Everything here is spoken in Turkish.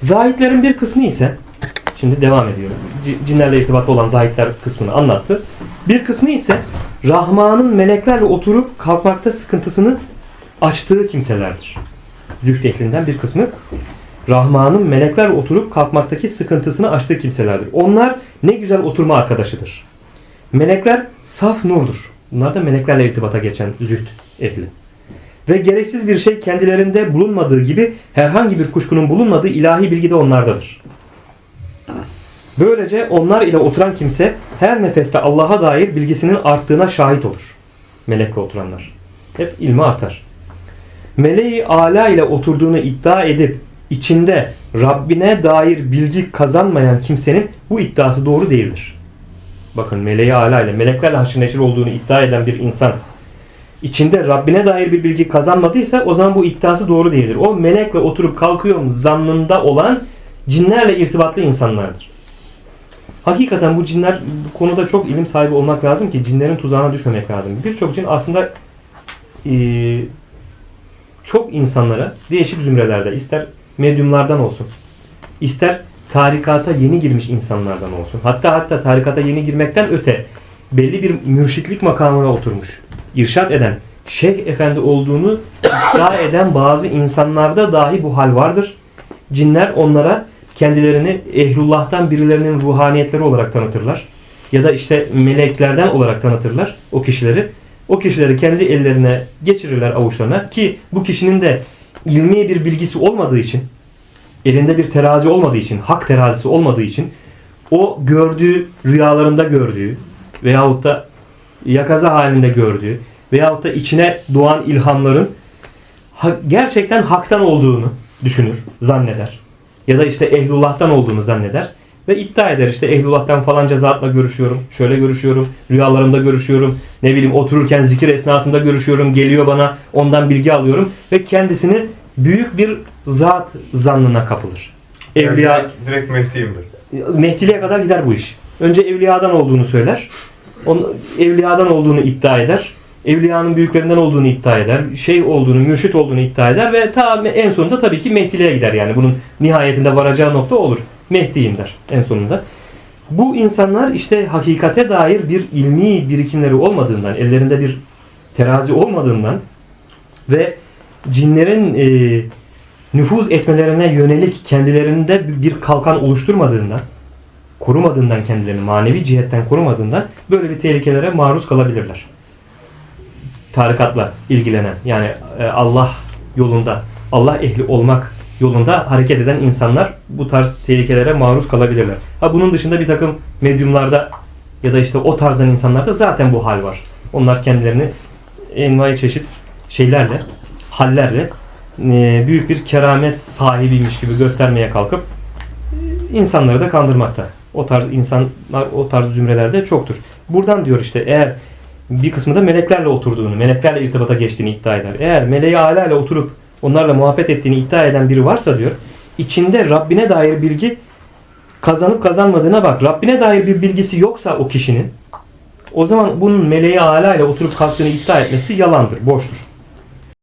Zahitlerin bir kısmı ise şimdi devam ediyor. Cinlerle irtibatlı olan zahitler kısmını anlattı. Bir kısmı ise Rahman'ın meleklerle oturup kalkmakta sıkıntısını açtığı kimselerdir. Zühd ehlinden bir kısmı Rahman'ın meleklerle oturup kalkmaktaki sıkıntısını açtığı kimselerdir. Onlar ne güzel oturma arkadaşıdır. Melekler saf nurdur. Bunlar da meleklerle irtibata geçen zühd ehli. Ve gereksiz bir şey kendilerinde bulunmadığı gibi herhangi bir kuşkunun bulunmadığı ilahi bilgi de onlardadır. Böylece onlar ile oturan kimse her nefeste Allah'a dair bilgisinin arttığına şahit olur. Melekle oturanlar. Hep ilmi artar. Meleği ala ile oturduğunu iddia edip içinde Rabbine dair bilgi kazanmayan kimsenin bu iddiası doğru değildir. Bakın meleği ala ile meleklerle haşır neşir olduğunu iddia eden bir insan içinde Rabbine dair bir bilgi kazanmadıysa o zaman bu iddiası doğru değildir. O melekle oturup kalkıyorum zannında olan cinlerle irtibatlı insanlardır. Hakikaten bu cinler bu konuda çok ilim sahibi olmak lazım ki cinlerin tuzağına düşmemek lazım. Birçok cin aslında eee, çok insanlara değişik zümrelerde ister medyumlardan olsun ister tarikata yeni girmiş insanlardan olsun. Hatta hatta tarikata yeni girmekten öte belli bir mürşitlik makamına oturmuş. İrşat eden şeyh efendi olduğunu iddia eden bazı insanlarda dahi bu hal vardır. Cinler onlara kendilerini ehlullah'tan birilerinin ruhaniyetleri olarak tanıtırlar. Ya da işte meleklerden olarak tanıtırlar o kişileri. O kişileri kendi ellerine geçirirler avuçlarına ki bu kişinin de ilmi bir bilgisi olmadığı için elinde bir terazi olmadığı için, hak terazisi olmadığı için o gördüğü, rüyalarında gördüğü veyahut da yakaza halinde gördüğü veyahut da içine doğan ilhamların ha- gerçekten haktan olduğunu düşünür, zanneder. Ya da işte ehlullah'tan olduğunu zanneder. Ve iddia eder işte ehlullah'tan falanca zatla görüşüyorum, şöyle görüşüyorum, rüyalarımda görüşüyorum, ne bileyim otururken zikir esnasında görüşüyorum, geliyor bana, ondan bilgi alıyorum ve kendisini büyük bir zat zannına kapılır. Evliya, Yani direkt, direkt Mehdi'yimdir. Mehdiliğe kadar gider bu iş. Önce evliyadan olduğunu söyler. Onun, evliyadan olduğunu iddia eder. Evliyanın büyüklerinden olduğunu iddia eder. Şey olduğunu, mürşit olduğunu iddia eder ve ta en sonunda tabii ki Mehdiliğe gider yani. Bunun nihayetinde varacağı nokta olur. Mehdiyim der en sonunda. Bu insanlar işte hakikate dair bir ilmi birikimleri olmadığından, ellerinde bir terazi olmadığından ve cinlerin e, nüfuz etmelerine yönelik kendilerinde bir kalkan oluşturmadığından, korumadığından kendilerini manevi cihetten korumadığından böyle bir tehlikelere maruz kalabilirler. Tarikatla ilgilenen yani e, Allah yolunda, Allah ehli olmak yolunda hareket eden insanlar bu tarz tehlikelere maruz kalabilirler. Ha bunun dışında bir takım medyumlarda ya da işte o tarzdan insanlarda zaten bu hal var. Onlar kendilerini envai çeşit şeylerle, hallerle e, büyük bir keramet sahibiymiş gibi göstermeye kalkıp e, insanları da kandırmakta. O tarz insanlar, o tarz zümrelerde çoktur. Buradan diyor işte eğer bir kısmı da meleklerle oturduğunu, meleklerle irtibata geçtiğini iddia eder. Eğer meleği ala oturup onlarla muhabbet ettiğini iddia eden biri varsa diyor, içinde Rabbine dair bilgi kazanıp kazanmadığına bak. Rabbine dair bir bilgisi yoksa o kişinin o zaman bunun meleği ala oturup kalktığını iddia etmesi yalandır, boştur.